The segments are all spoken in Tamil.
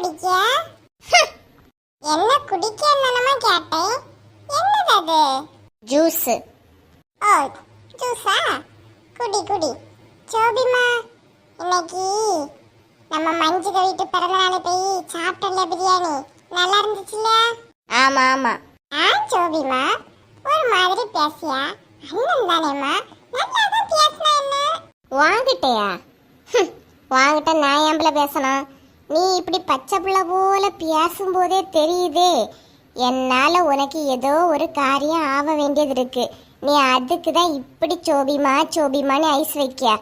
குடிக்க? என்ன குடிக்க என்னமா கேட்டேன். என்னது அது? ஜூஸ். ஓ ஜூஸா? குடி குடி. சோபிமா இன்னைக்கு நம்ம மஞ்சு வீட்டு பிறந்த நாள் போய் சாப்பிட்டல பிரியாணி. நல்லா இருந்துச்சுல்ல ஆமா ஆமா. ஆ சோபிமா ஒரு மாதிரி பேசியா? அண்ணன் தானேம்மா. நல்லா தான் பேசினா என்ன? வாங்கிட்டயா? வாங்கிட்ட நான் ஏம்பல பேசணும்? நீ இப்படி பச்சை பிள்ளை போல பேசும்போதே தெரியுதே. என்னால உனக்கு ஏதோ ஒரு காரியம் ஆக வேண்டியது இருக்கு. நீ அதுக்கு தான் இப்படி சோபிமா சோபிமான்னு ஐஸ் வைக்க.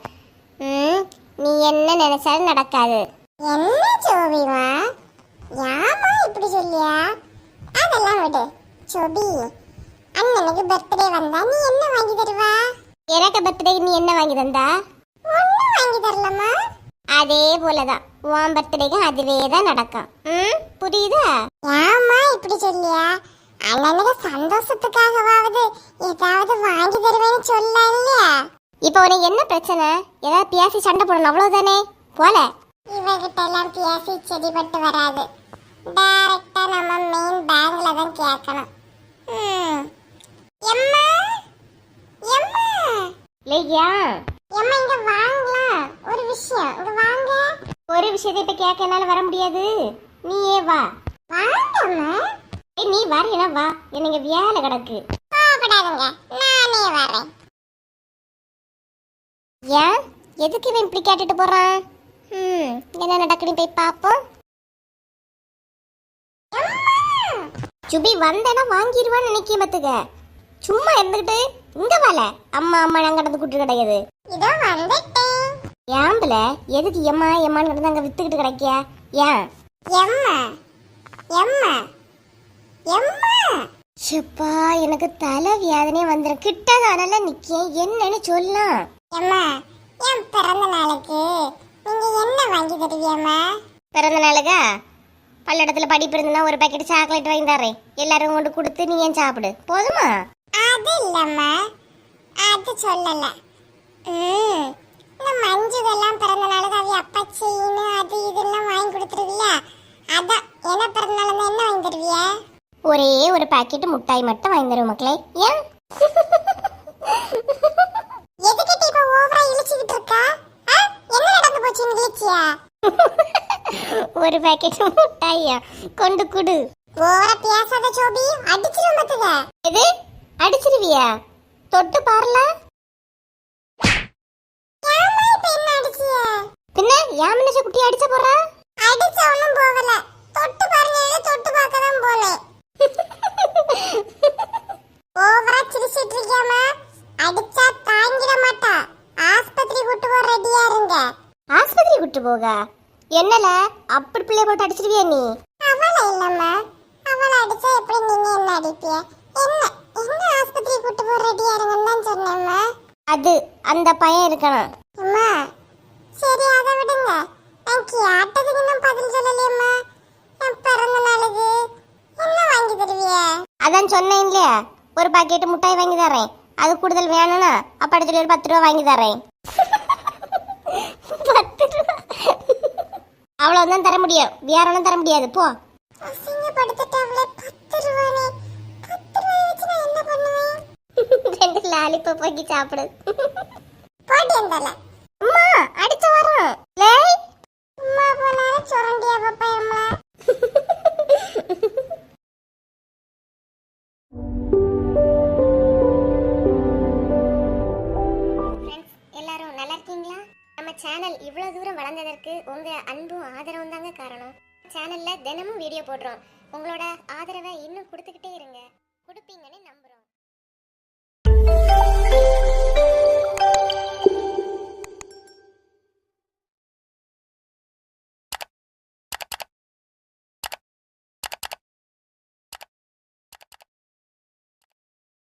ம் நீ என்ன நினைச்சாலும் நடக்காது. என்ன சோபிமா? யாமா இப்படி சொல்லியா? அதெல்லாம் விடு. சோபி அண்ணனுக்கு பர்த்டே வந்தா நீ என்ன வாங்கி தருவா? எனக்கு பர்த்டேக்கு நீ என்ன வாங்கி தந்தா? ஒன்னும் வாங்கி தரலமா அதே போலதான். உன் பர்த்டேக்கு அதுவே தான் நடக்கும். ம்? புரியுதா? ஏமா இப்படி சொல்லியா? அண்ணனுக்கு சந்தோஷத்துக்காகவாவது ஏதாவது வாங்கி தருவேன்னு சொல்ல இல்லையா? இப்போ உனக்கு என்ன பிரச்சனை? ஏதாவது பேசி சண்டை போடணும் அவ்வளவுதானே? போல. இவகிட்ட எல்லாம் பேசி செடிபட்டு வராது. டைரக்டா நம்ம மெயின் பேங்க்ல தான் கேட்கணும். எம்மா? எம்மா? இல்லையா எம்மா இங்க வாங்கலாம் ஒரு விஷயம் இங்க வாங்க. ஒரு விஷயத்தை இப்ப கேட்க என்னால வர முடியாது. நீயே வா. நீ வரையனா வா? எனக்கு வேலை கிடக்கு. நானே வரேன். ஏன்? எதுக்கு இவன் இப்படி கேட்டுட்டு போறான்? ம் என்ன நடக்குன்னு போய் பாப்போம். சுபி வந்தேன்னா வாங்கிடுவான்னு நினைக்க பத்துக்க சும்மா இருந்துகிட்டு இங்க வாழ அம்மா அம்மா நாங்க கடந்து கூட்டு கிடையாது இதோ வந்துட்டேன். ஏம்பல? எதுக்கு எம்மா எம்மான்னு கிடந்து அங்க வித்துக்கிட்டு கிடைக்கியா? ஏன்? எம்மா. எம்மா. எம்மா. ஷப்பா எனக்கு தலை வேதனையே வந்துடும் கிட்டதானல நிக்கேன் என்னன்னு சொல்லலாம் எம்மா என் பிறந்த நாளுக்கு? நீங்க என்ன வாங்கி தருவியம்மா பிறந்த நாளுக்கா? பல்லடத்துல படிப்பு இருந்ததுன்னா ஒரு பாக்கெட் சாக்லேட் வாங்கி தரேன். எல்லாரும் கொண்டு கொடுத்து நீ ஏன் சாப்பிடு? போதுமா? அது இல்லம்மா. அது சொல்லல. ம், இந்த மஞ்சுதெல்லாம் பிறந்த நாளுக்கு அவ அப்பா செயின் அது இதெல்லாம் வாங்கி கொடுத்துருவிய? அதான் என்ன பிறந்த நாள் என்ன வாங்கி தருவிய? ஒரே ஒரு பாக்கெட் முட்டாய் மட்டும் வாங்கி தருவோம் மக்களே. ஏன்? எதுக்கிட்ட இப்ப ஓவரா இழிச்சுக்கிட்டு இருக்கா? என்ன நடந்து போச்சு இந்த இழிச்சியா? ஒரு பாக்கெட் முட்டாயா? கொண்டு குடு. ஓவரா பேசாத சோபி அடிச்சிரும் பாத்துக்க எது? அடிச்சிருவியா? தொட்டு பாருல. அடிச்சிய பின்ன ஏன் மனுஷ குட்டி அடிச்ச போறா? அடிச்ச ஒண்ணும் போகல. தொட்டு பாருங்க தொட்டு பார்க்க தான் போனேன் ஓவரா சிரிச்சிட்டு இருக்கியாமா அடிச்சா தாங்கிட மாட்டா. ஆஸ்பத்திரி கூட்டு போற ரெடியா இருங்க. ஆஸ்பத்திரி கூட்டு போக? என்னல? அப்படி பிள்ளைய போட்டு அடிச்சிருவியா நீ? அவளை இல்லம்மா. அவளை அடிச்சா எப்படி நீங்க என்ன அடிப்பிய? என்ன என்ன ஆஸ்பத்திரி கூட்டு போற ரெடியா இருங்கன்னு தான் சொன்னேம்மா. அது அந்த பையன் இருக்கணும். சரி அதை விடுங்க. நான் கேட்டதுக்கு இன்னும் பதில் சொல்லலையம்மா என் பிறந்த நாளுக்கு என்ன வாங்கி தருவிய அதான் சொன்னேன் இல்லையா ஒரு பாக்கெட் முட்டாய் வாங்கி தரேன் அது கூடுதல் வேணும்னா அப்ப அடுத்த ஒரு பத்து ரூபா வாங்கி தரேன் பத்து ரூபா அவ்வளவுதான் தர முடியும் வேற ஒன்றும் தர முடியாது போ நான் ரெண்டு லாலிபப் வாங்கி சாப்பிடு போட்டி அம்மா சேனல் இவ்வளோ தூரம் வளர்ந்ததற்கு உங்கள் அன்பும் ஆதரவும் தாங்க காரணம் சேனலில் தினமும் வீடியோ போடுறோம். உங்களோட ஆதரவை